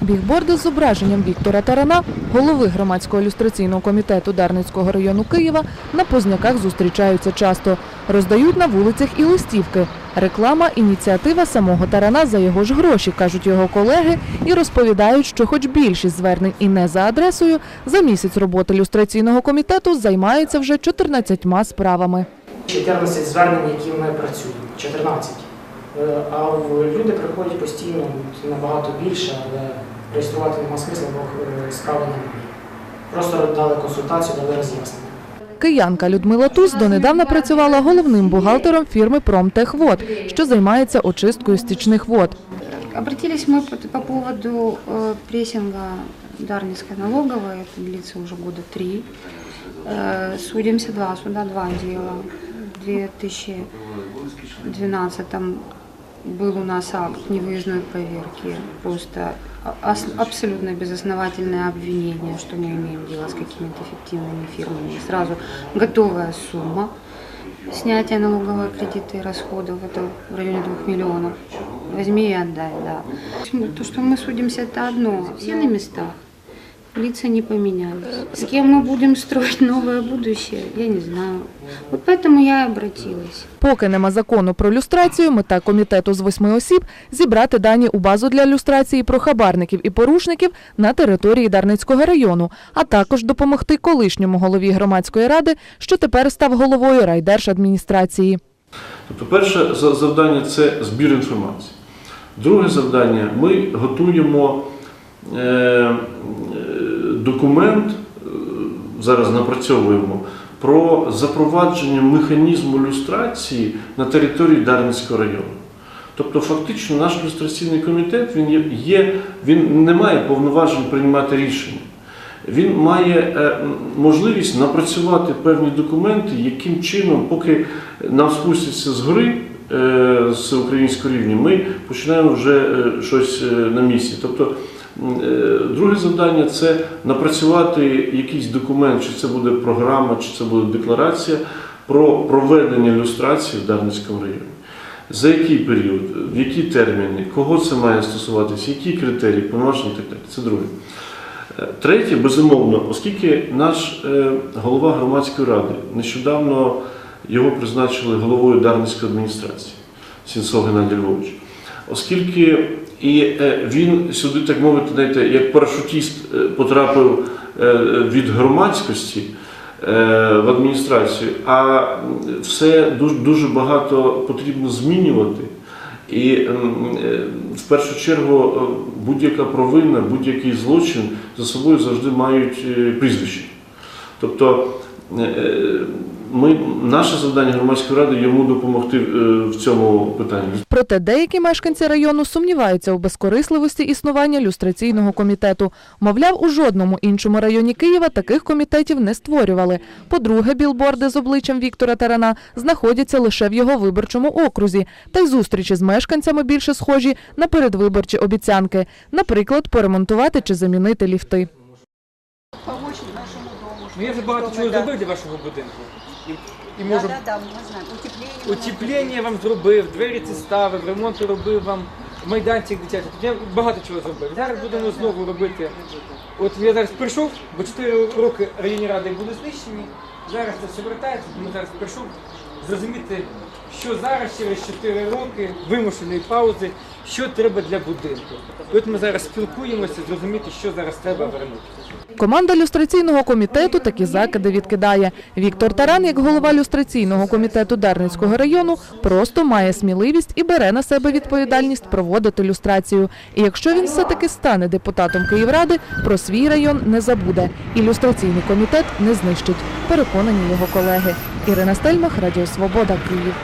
Бігборди з зображенням Віктора Тарана, голови громадського ілюстраційного комітету Дарницького району Києва, на позняках зустрічаються часто. Роздають на вулицях і листівки. Реклама ініціатива самого Тарана за його ж гроші, кажуть його колеги, і розповідають, що хоч більшість звернень і не за адресою, за місяць роботи ілюстраційного комітету займається вже 14 справами. 14 звернень, які ми працюємо, 14. Е, А в- люди приходять постійно набагато більше, але реєструвати нема смисла, бо е, справи немає. Просто дали консультацію, дали роз'яснення. Киянка Людмила Туз донедавна працювала головним бухгалтером фірми Промтехвод, що займається очисткою стічних вод. Обратились мы по, по поводу э, прессинга Дарницкой налоговой, это длится уже года три. Э, судимся два суда, два дела. В 2012 был у нас акт невыездной проверки, просто ос- абсолютно безосновательное обвинение, что мы имеем дело с какими-то фиктивными фирмами. И Сразу готовая сумма снятия налоговой кредита и расходов, это в районе 2 миллионов. Возьми и отдай, да. То, что мы судимся, это одно. Все на местах. Лица не поменялись. С кем мы будем строить новое будущее, я не знаю. Вот поэтому я и обратилась. Поки нема закону про люстрацію, мета комітету з восьми осіб зібрати дані у базу для люстрації про хабарників і порушників на території Дарницького району, а також допомогти колишньому голові громадської ради, що тепер став головою райдержадміністрації. Тобто, перше завдання це збір інформації. Друге завдання ми готуємо е, документ, е, зараз напрацьовуємо, про запровадження механізму люстрації на території Дарницького району. Тобто, фактично, наш люстраційний комітет він є, він не має повноважень приймати рішення. Він має е, можливість напрацювати певні документи, яким чином, поки нам спустяться з гори з українського рівня, ми починаємо вже е, щось е, на місці. Тобто, е, друге завдання це напрацювати якийсь документ, чи це буде програма, чи це буде декларація про проведення люстрації в Дарницькому районі. За який період, в які терміни, кого це має стосуватися, які критерії, повноваження і так далі. Це друге. Е, Третє, безумовно, оскільки наш е, голова громадської ради нещодавно його призначили головою Дарницької адміністрації Сінцов Геннадій Львович, оскільки і е, він сюди, так мовити, знаєте, як парашутіст е, потрапив е, від громадськості в адміністрацію, а все дуже, дуже багато потрібно змінювати. І в першу чергу будь-яка провина, будь-який злочин за собою завжди мають прізвище. Тобто ми, наше завдання громадської ради йому допомогти е, в цьому питанні. Проте деякі мешканці району сумніваються у безкорисливості існування люстраційного комітету. Мовляв, у жодному іншому районі Києва таких комітетів не створювали. По-друге, білборди з обличчям Віктора Тарана знаходяться лише в його виборчому окрузі, та й зустрічі з мешканцями більше схожі на передвиборчі обіцянки, наприклад, поремонтувати чи замінити ліфти. Ну я вже багато чого зробив для вашого будинку. І, і можу Да, да. Утеплення. утеплення вам зробив, двері ці ставив, ремонт робив вам, майданчик дитячий. Тобто Я багато чого зробив. Зараз будемо знову робити. От я зараз прийшов, бо 4 роки районні ради були знищені. Зараз це все вертається, тому зараз прийшов зрозуміти, що зараз через 4 роки вимушеної паузи, що треба для будинку. І от ми зараз спілкуємося, зрозуміти, що зараз треба вернути. Команда люстраційного комітету такі закиди відкидає. Віктор Таран, як голова люстраційного комітету Дарницького району, просто має сміливість і бере на себе відповідальність проводити люстрацію. І якщо він все-таки стане депутатом Київради, про свій район не забуде. І люстраційний комітет не знищить. Переконані його колеги. Ірина Стельмах, Радіо Свобода, Київ.